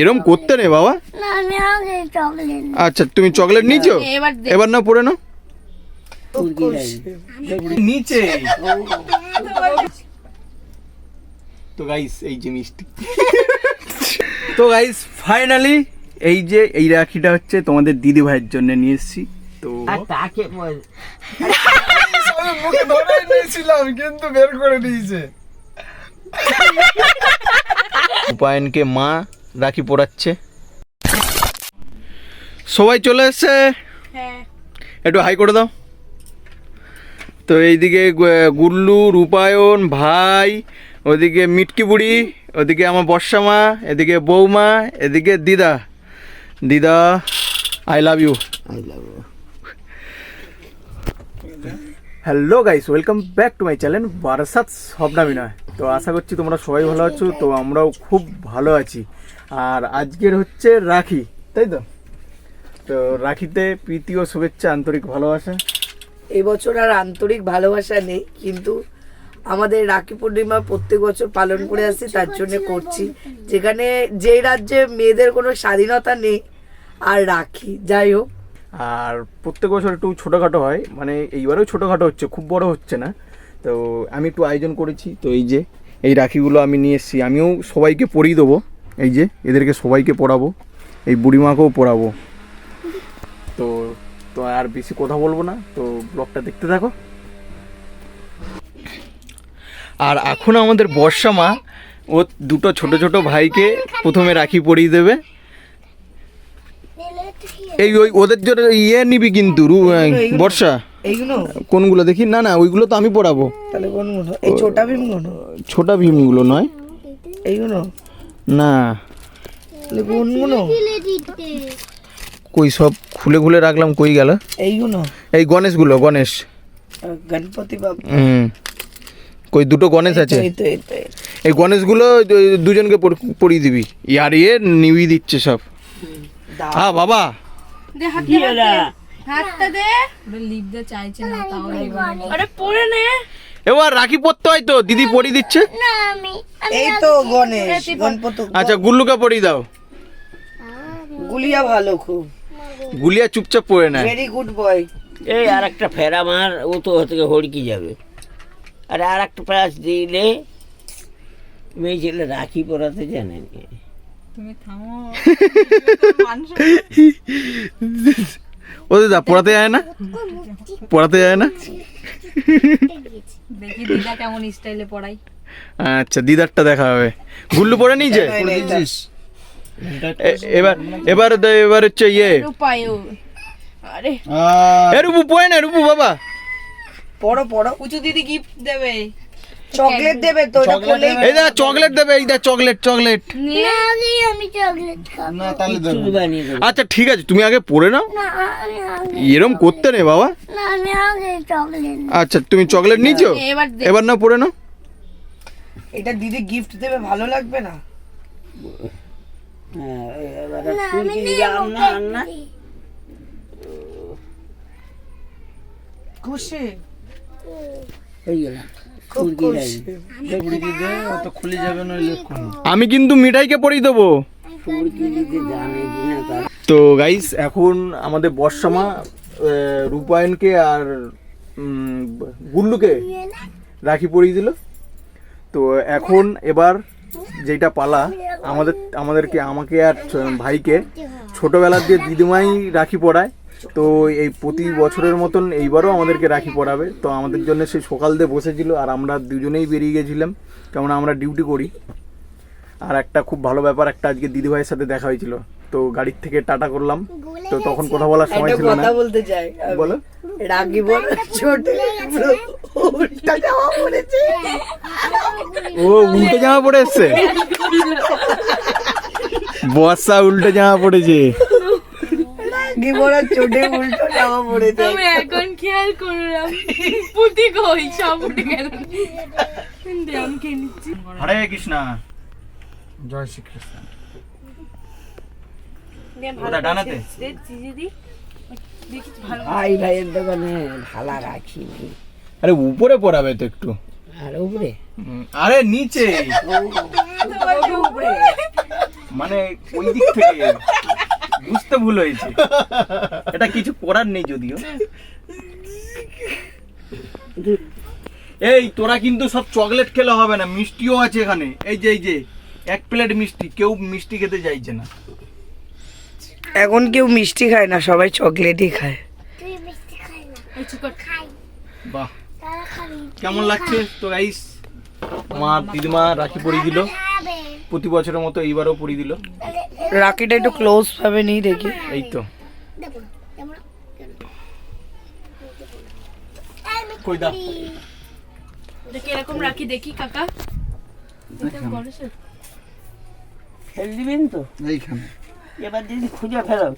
এরম করতে নেই বাবা। না আমি আগে চকলেট আচ্ছা তুমি চকলেট নিয়েছো? এবার না পড়ে নাও নিচে। তো গাইস এই জিনিসটি তো গাইস ফাইনালি এই যে এই রাখিটা হচ্ছে তোমাদের দিদি ভাইয়ের জন্য নিয়ে এসেছি। তো তাকে মুখে ধরেই নিয়েছিলাম কিন্তু বের করে দিয়েছে। উপায়নকে মা রাখি পড়াচ্ছে। সবাই চলে এসছে? হ্যাঁ। একটু হাই করে দাও। তো এইদিকে গুল্লু রূপায়ণ ভাই ওদিকে মিটকি বুড়ি ওদিকে আমার বর্ষা মা এদিকে বৌমা এদিকে দিদা। দিদা I love you I love you hello guys welcome back to my channel Barasat স্বপ্নামি নয় তো আশা করছি তোমরা সবাই ভালো আছো, তো আমরাও খুব ভালো আছি। আর আজকের হচ্ছে রাখি, তাই তো? তো রাখিতে প্রীতি ও শুভেচ্ছা, আন্তরিক ভালোবাসা। এই বছর আর আন্তরিক ভালোবাসা নেই, কিন্তু আমাদের রাখি পূর্ণিমা প্রত্যেক বছর পালন করে আসছি তার জন্য করছি। যেখানে যেই রাজ্যে মেয়েদের কোনো স্বাধীনতা নেই, আর রাখি, যাই হোক। আর প্রত্যেক বছর একটু ছোটোখাটো হয় মানে এইবারেও ছোটোখাটো হচ্ছে, খুব বড় হচ্ছে না। তো আমি একটু আয়োজন করেছি, তো এই যে, এই রাখিগুলো আমি নিয়ে এসেছি। আমিও সবাইকে পরিয়ে দেবো, এই যে, এদেরকে সবাইকে পড়াবো, এই বুড়িমাকেও পড়াবো। তো তো আর বেশি কথা বলব না, তো ব্লগটা দেখতে থাকো। আর এখন আমাদের বর্ষা মা, ও দুটো ছোট ছোট ভাইকে প্রথমে রাখি পরিয়ে দেবে। এই ওই ওদের জন্য ইয়ে নিবি কিন্তু বর্ষা। এইগুলো? কোনগুলো দেখি? না না ওইগুলো তো আমি পড়াবো। তাহলে কোনগুলো? এই ছোটা ভীমগুলো? ছোটা ভীমগুলো নয়। এইগুলো? না। কোনগুলো? কই সব খুলে খুলে রাখলাম কই গেল? এইগুলো? এই গণেশগুলো গণেশ। গণপতি বাবা? হুম। কই দুটো গণেশ আছে? এই গণেশগুলো দুজনকে পরিয়ে দিবি। ইয়ার ইয়ে নিবিয়ে দিচ্ছে সব। হ্যাঁ বাবা। দে হাতটা দে হাতটা দে। ওটা লিপটা চাইছে না তাহলে আরে পড়ে নে। এবার রাখি পরতে হয় তো দিদি পরিয়ে দিচ্ছে? না আমি এই তো গণেশ গণপতি আচ্ছা গুল্লুকে পরিয়ে দাও। গুলিয়া ভালো খুব। গুলিয়া চুপচাপ পরে না ভেরি গুড বয় এই আর একটা ফেরা মার ও তো থেকে হড়কি যাবে। আর আর একটা প্রাস দিলে মেয়ে ছেলে রাখি পরাতে জানে নি। তুমি থামো। ও দিদা পড়াতে যায় না? পড়াতে যায় না? দেখি দিদা কেমন স্টাইলে পড়াই আচ্ছা দিদারটা দেখা হবে। গুল্লু পরে নিয়েছে এবার এবার এবার হচ্ছে ইয়ে। আরে। এ রূপু পয়ে না রূপু বাবা। পড়ো পড়ো। উঁচু দিদি গিফট দেবে। চকলেট দেবে তো এটা করলেই এই দা চকলেট দেবে এই দা চকলেট চকলেট। আগে আমি চকলেট খাব। দেবো। আচ্ছা ঠিক আছে তুমি আগে পড়ে নাও। না আমি আগে এরম করতে নেই বাবা। না আমি আগে চকলেট আচ্ছা তুমি চকলেট নিয়েছো? এবার না পড়ে নাও। এটা দিদি গিফট দেবে ভালো লাগবে না? হ্যাঁ খুশি? আমি কিন্তু মিঠাইকে পরিয়ে দেবো। তো গাইস এখন আমাদের বর্ষামা রূপায়ণকে আর গুল্লুকে রাখি পরিয়ে দিল। তো এখন এবার যেটা পালা আমাদের আমাদেরকে আমাকে আর ভাইকে ছোটবেলার দিয়ে দিদিমাই রাখি পরায় তো এই প্রতি বছরের মতন এইবারও আমাদেরকে রাখি পড়াবে তো আমাদের জন্য সেই সকাল দিয়ে বসেছিল আর আমরা দুজনেই বেরিয়ে গেছিলাম। কেমন আমরা ডিউটি করি। আর একটা খুব ভালো ব্যাপার একটা আজকে দিদিভাইয়ের সাথে দেখা হয়েছিল। তো গাড়ির থেকে টাটা করলাম। তো তখন কথা বলার সময় ছিল না। বলতে চাই বলো। রাগি বল ছোট উল্টা জামা পড়েছে ও উল্টো জামা পরে এসছে? বর্ষা উল্টো জামা পড়েছে রাগি বড় ছোটে উল্টো জামা পড়েছে আমি এখন খেয়াল করলাম। পুতি কই সব উঠে গেল। দে, আমি খেয়ে নিচ্ছি। হরে কৃষ্ণা। জয় দে, ভালো কোথায়, ডানাতে? ভালো ভাই ভাইয়ের দোকানে ঢালা রাখি আরে উপরে পড়াবে তো একটু। আর উপরে? আরে নিচে। মানে ওই দিক থেকে। বুঝতে ভুল হয়েছে। এটা কিছু করার নেই যদিও। এই তোরা কিন্তু সব চকলেট খেলে হবে না মিষ্টিও আছে এখানে। এই যে এই যে এক প্লেট মিষ্টি কেউ মিষ্টি খেতে চাইছে না। এখন কেউ মিষ্টি খায় না সবাই চকলেটই খায়। বাহ। কেমন লাগছে তো গাইস আমার দিদিমা রাখি পরিয়ে দিল। প্রতি বছরের মতো এইবারও পরিয়ে দিল। রাখিটা একটু ক্লোজ ভাবে নিই দেখি। এই তো। এরকম রাখি দেখি কাকা। ফেল দিবেন এইখানে। এবার যদি খুঁজে ফেলো।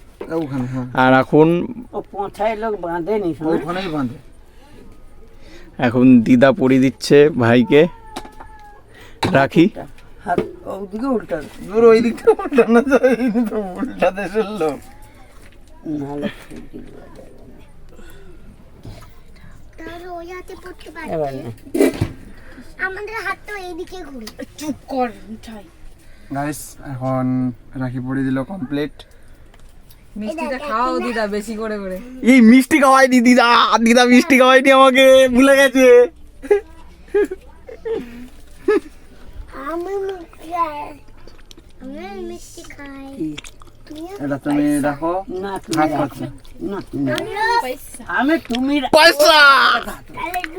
ওখানে হ্যাঁ। আর এখন ও পৌঁছায় লোক বাঁধেনি ওখানেই বাঁধে। এখন দিদা পরিয়ে দিচ্ছে ভাইকে। রাখি। হাত ওদিকে উল্টা দূর ওই দিকটা উল্টানো তো উল্টা দেশের লোক। এখন রাখি পরিয়ে দিল কমপ্লিট মিষ্টিটা খাওয়াও দিদা বেশি করে করে। এই মিষ্টি খাওয়াইনি দিদা দিদা মিষ্টি খাওয়াইনি আমাকে ভুলে গেছে। আমি আমি মিষ্টি খাই তুমিও এটা তুমি রাখো না হাত পাচ্ছে না তুমি রাখো। পয়সা আমি তুমি পয়সা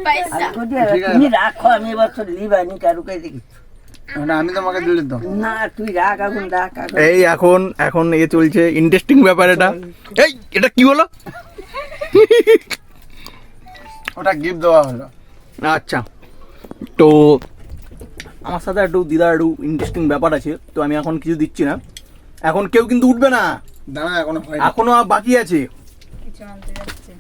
পয়সা আর যদি ঠিক আছে। তুমি রাখো আমি এবছর লিবানি কারুকে দেখি। আমি তোমাকে দিলে তো না তুই রাখ এখন রাখ এই এখন এখন এ চলছে ইন্টারেস্টিং ব্যাপার এটা। এই এটা কি হলো? ওটা গিফট দেওয়া হলো। আচ্ছা। তো আমার সাথে একটু দিদার একটু ইন্টারেস্টিং ব্যাপার আছে তো আমি এখন কিছু দিচ্ছি না। এখন কেউ কিন্তু উঠবে না। দাঁড়া এখনও এখনও বাকি আছে। কিছু আনতে যাচ্ছে।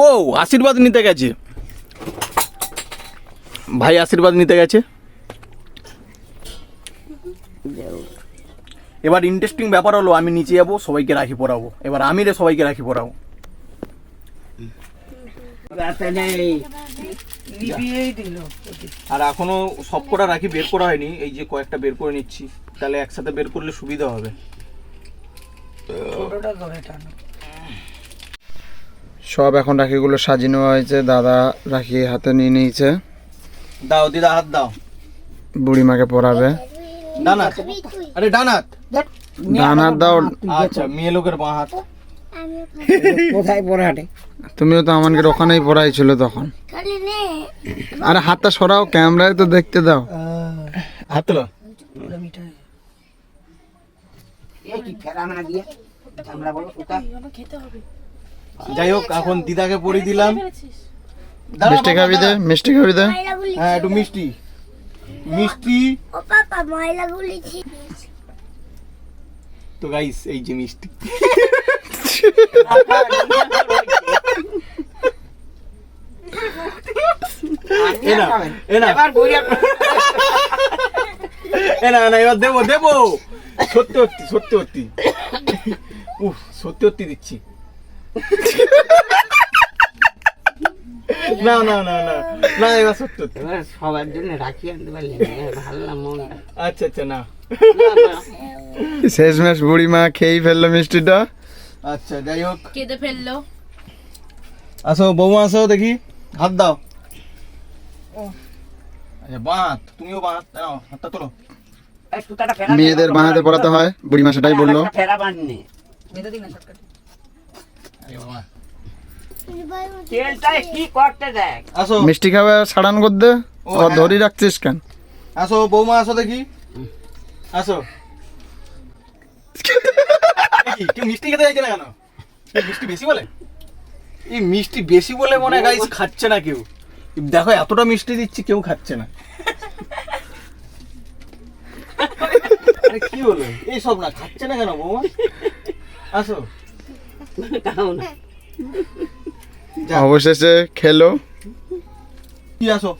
ও আশীর্বাদ নিতে গেছে। ভাই আশীর্বাদ নিতে গেছে। এবার ইন্টারেস্টিং ব্যাপার হলো আমি নিচে যাব সবাইকে রাখি পরাবো। এবার আমি রে সবাইকে রাখি পরাবো রাতে নেই লিবিয়েই দিল আর এখনও সব কটা রাখি বের করা হয়নি এই যে কয়েকটা বের করে নিচ্ছি। তাহলে একসাথে বের করলে সুবিধা হবে। সব এখন রাখিগুলো সাজিয়ে নেওয়া হয়েছে দাদা রাখি হাতে নিয়ে নিয়েছে। দাও দিদা হাত দাও। বুড়িমাকে পরাবে ডানাত? আরে ডানাত? দানার দাও। আচ্ছা মেয়ে লোকের বাঁ হাত। কোথায় পড়াটে? তুমিও তো আমাকে ওখানেই পড়াইছিল তখন। আরে হাতটা সরাও ক্যামেরায় তো দেখতে দাও। হাত তোলো। যাই হোক এখন দিদাকে পরিয়ে দিলাম। মিষ্টি খাবি দে মিষ্টি খাবি দে। হ্যাঁ একটু মিষ্টি। মিষ্টি। ও পাপা ময়লা গুলিছি। তো গাইস এই যে মিষ্টি। এবার দেবো দেবো। সত্যি সত্যি সত্যি সত্যি উফ সত্যি সত্যি দিচ্ছি। না না না না না এবার সত্যি সত্যি এবার সবার জন্য রাখি আনতে পারলে ভালো না আচ্ছা আচ্ছা না। শেষমেশ বুড়িমা খেয়েই ফেলল মিষ্টিটা। আচ্ছা যাই হোক। কেঁদে ফেলল। আসো বৌমা আসো দেখি। হাত দাও। আচ্ছা বাঁধ। তুমিও বাঁধ। দাও হাতটা তোলো। মেয়েদের বানাতে পড়াতে হয় বুড়িমা সেটাই বলল। করতে মিষ্টি খাবে সাড়ান কর দে ও, ও হ্যাঁ। ধরি রাখছিস কেন? আসো বৌমা আসো দেখি। আসো। কি, কেউ মিষ্টি খেতে চাইছে না কেন? মিষ্টি বেশি বলে? এই মিষ্টি বেশি বলে মনে হয় গাইস খাচ্ছে না কেউ। দেখো এতটা মিষ্টি দিচ্ছি কেউ খাচ্ছে না। আরে কি হলো? এই সব না খাচ্ছে না কেন বৌমা? আসো। খাও না। যা। অবশেষে খেলো। কি আসো?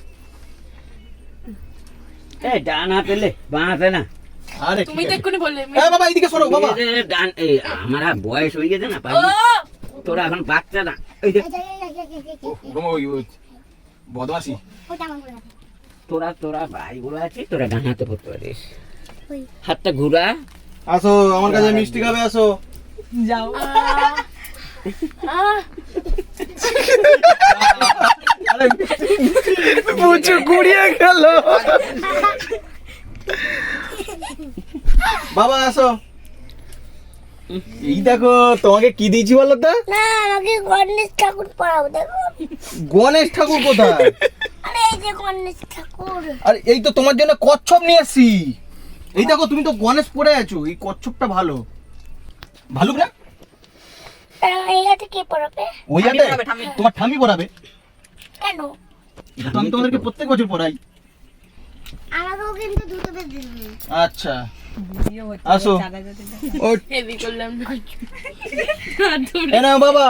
এই ডান হাতে লে বাঁ হাতে না। আরে তুমি তো। এক্ষুনি বললে এ বাবা এইদিকে সরো বাবা। ডান এই আমার বয়স হয়ে গেছে না পারি তোরা এখন বাচ্চা না এই যে বদমাসি তোরা তোরা ভাইগুলো আছে তোরা ডান হাতে পড়তে পারিস হাতটা ঘুরা। আসো আমার কাছে মিষ্টি খাবে আসো। যাও। পুচু গুড়িয়ে গেল। বাবা আসো। এই দেখো তোমাকে কি দিয়েছি বলো তো? না আমাকে গণেশ ঠাকুর পড়াবো দেখো। গণেশ ঠাকুর কোথায়? আরে এই যে গণেশ ঠাকুর। আর এই তো তোমার জন্য কচ্ছপ নিয়ে আসি এই দেখো তুমি তো গণেশ পরে আছো। এই কচ্ছপটা ভালো। ভালো না? এই হাতে কে পড়াবে? ওই হাতে? তোমার ঠামি পড়াবে? কেন? এটা তো আমি তোমাদেরকে প্রত্যেক বছর পড়াই। আমাকেও কিন্তু দুটোতে দিবি। আচ্ছা। আসো। চাকা যেতে দাও। ও হেভি করলাম না। বাবা।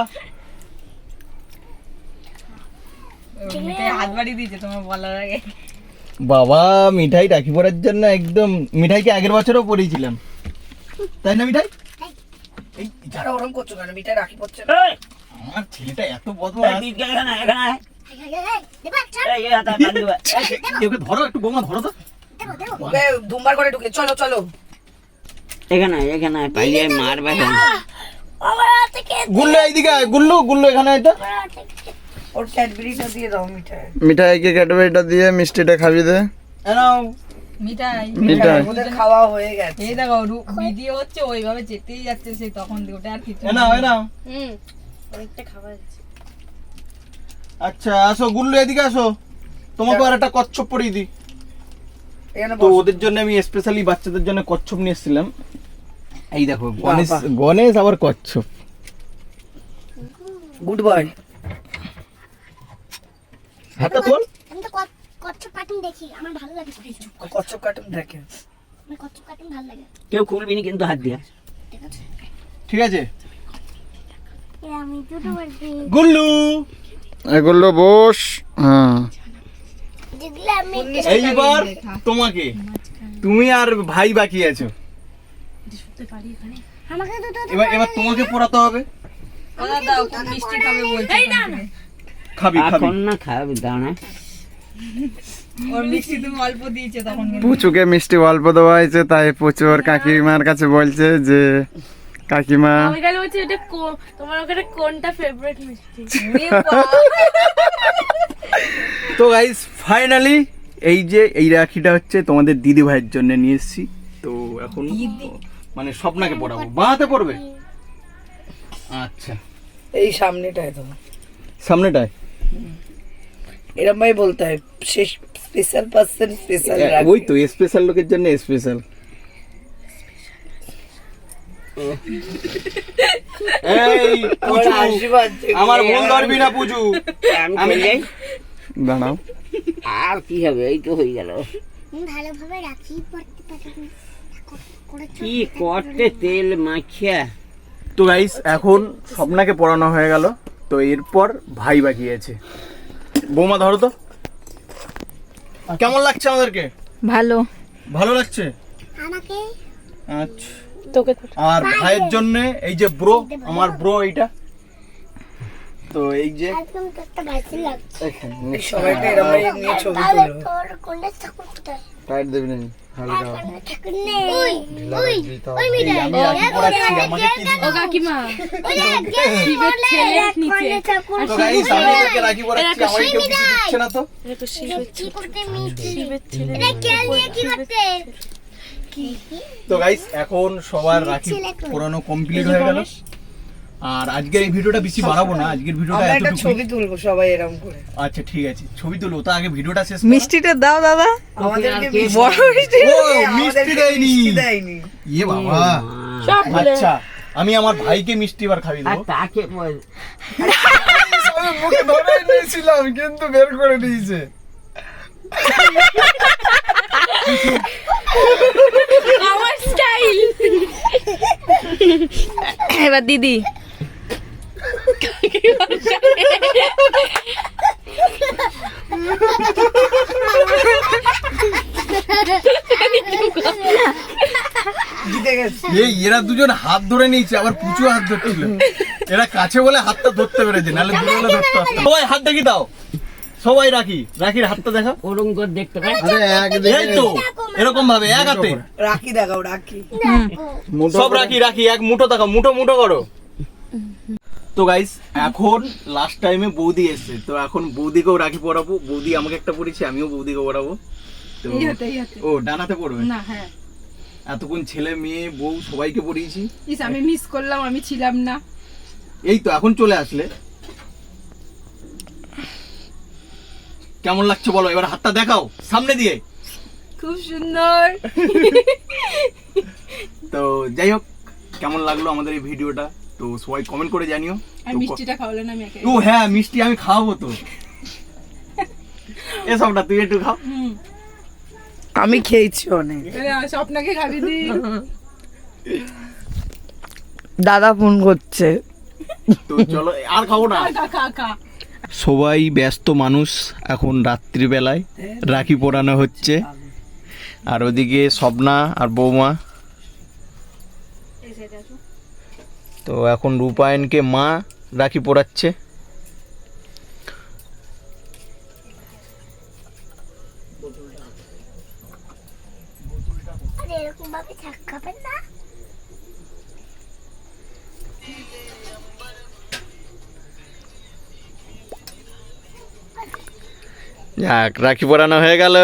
মিঠাই হাত বাড়ি দিয়েছে তোমার বলার আগে। বাবা মিঠাই রাখি পরার জন্য একদম মিঠাইকে আগের বছরও পরিয়েছিলাম। তাই না মিঠাই? এই যারা ওরম করছ কেন? মিঠাই রাখি পড়ছে আমার ছেলেটা এত এই ধরো একটু বোমা ধরো তো ধুমবার করে ঢুকে চলো চলো এখানে এখানে পালিয়ে। মারবে গুল্লু এইদিকে গুল্লু গুল্লু এখানে ওর ক্যাডবেরিটা দিয়ে দাও মিঠাই মিঠাইকে ক্যাডবেরিটা দিয়ে মিষ্টিটা খাবি দে এ নাও মিঠাই। মিঠাই ওদের খাওয়া হয়ে গেছে এই দেখো ভিডিও হচ্ছে ওইভাবে যেতেই যাচ্ছে সেই তখন ওটা আর কিছু এ নাও হুম অনেকটা খাবার আছে। আচ্ছা আসো গুল্লু এদিকে আসো। তোমাকে আর একটা কচ্ছপ পরিয়ে দিই। তো ওদের জন্য আমি স্পেশালি বাচ্চাদের জন্য কচ্ছপ নিয়ে এসেছিলাম। এই দেখো গণেশ গণেশ আবার কচ্ছপ। গুড বয় হাতটা তোল। আমি তো কচ্ছপ কার্টুন দেখি আমার ভালো লাগে কচ্ছপ। কার্টুন দেখে। আমার কচ্ছপ কার্টুন ভালো লাগে। কেউ খুলবি না কিন্তু হাত দিয়া। ঠিক আছে? ঠিক আছে? এ আমি দুটো বলছি। গুল্লু! এগুলো বস হ্যাঁ। এইবার তোমাকে তুমি আর ভাই বাকি আছো। এবার এবার তোমাকে পড়াতে হবে। খাবে বলছে খাবি। খাবি না খাবি দাও না ওর মিষ্টি তুমি অল্প দিয়েছে তখন কিন্তু। পুচুকে মিষ্টি অল্প দেওয়া হয়েছে তাই পুচু ওর কাকিমার কাছে বলছে যে কাকিমা। আমি বলছি এটা তোমার ওখানে কোনটা ফেভারিট মিষ্টি? তো গাইস ফাইনালি এই যে এই রাখিটা হচ্ছে তোমাদের দিদি ভাইয়ের জন্য নিয়ে এসেছি। তো এখন মানে স্বপ্নাকে পড়াবো। বাঁহাতে পড়বে? আচ্ছা। এই সামনেটায় তো। সামনেটায়? এরম ভাই বলতে হয়। শেষ স্পেশাল পার্সন স্পেশাল ওই তো স্পেশাল লোকের জন্য স্পেশাল এই আমার ভুল ধরবি না পুজু। আমি দাঁড়াও। আর কি হবে? এই তো হয়ে গেল। ভালোভাবে রাখি পড়তে পারি কি করতে তেল মাখিয়া? তো গাইস এখন স্বপ্নাকে পড়ানো হয়ে গেল। তো এরপর ভাই বাকি আছে বৌমা ধরো তো। কেমন লাগছে আমাদেরকে? ভালো। ভালো লাগছে? আমাকে? আচ্ছা। তোকে আর ভাইয়ের জন্য এই যে ব্রো আমার ব্রো এইটা। তো এই যে নিয়ে ছবি তুলো টাইট আমি না তো? তো গাইস এখন সবার রাখি পড়ানো কমপ্লিট হয়ে গেল। আর আজকের এই ভিডিওটা বেশি বাড়াবো না আজকের ভিডিওটা একটা ছবি তুলবো সবাই এরকম করে। আচ্ছা ঠিক আছে ছবি তুলো তো আগে ভিডিওটা শেষ মিষ্টিটা দাও দাদা। আমাদেরকে বড় মিষ্টি। ও মিষ্টি দেয়নি। ইয়ে বাবা। সব আচ্ছা আমি আমার ভাইকে মিষ্টি এবার খাইয়ে দেবো। তাকে বল। মুখে ধরে নিয়েছিলাম কিন্তু বের করে দিয়েছে। আমার স্টাইল এবার দিদি। এই এরা দুজন হাত ধরে নিয়েছে আবার পুচু হাত ধরছিল এরা কাছে বলে হাতটা ধরতে পেরেছে নাহলে দূরে হলে ধরতে পারতো। সবাই হাত দেখি দাও। সবাই রাখি রাখির হাতটা দেখা ওরম করে দেখতে পাই আরে এক এই তো। দেখো এরকম ভাবে এক হাতে। রাখি দেখাও রাখি। সব রাখি রাখি এক মুঠো দেখো মুঠো মুঠো করো। তো গাইস এখন লাস্ট টাইমে বৌদি এসছে তো এখন বৌদিকেও রাখি পরাবো। বৌদি আমাকে একটা পড়েছে আমিও বৌদিকে তো হাতে ও ডানাতে পড়বে? না হ্যাঁ। এতক্ষণ ছেলে মেয়ে বউ সবাইকে পড়িয়েছি ইস আমি মিস করলাম আমি ছিলাম না। এই তো এখন চলে আসলে। কেমন লাগছে বলো এবার হাতটা দেখাও সামনে দিয়ে। খুব সুন্দর তো যাই হোক কেমন লাগল আমাদের এই ভিডিওটা? তো সবাই কমেন্ট করে জানিও। আর মিষ্টিটা খাওয়ালেন আমি ও হ্যাঁ মিষ্টি আমি খাওয়াবো তো। এসবটা তুই একটু খাও। আমি খেয়েছি অনেক। আরে, স্বপ্নাকে খাবি দি দাদা ফোন করছে। তো চলো আর খাব না? খা খা খা। সবাই ব্যস্ত মানুষ এখন রাত্রিবেলায়। রাখি পোড়ানো হচ্ছে। আর ওদিকে স্বপ্না আর বৌমা। তো এখন রূপায়ণকে মা রাখি পোড়াচ্ছে। যাক রাখি পোড়ানো হয়ে গেল।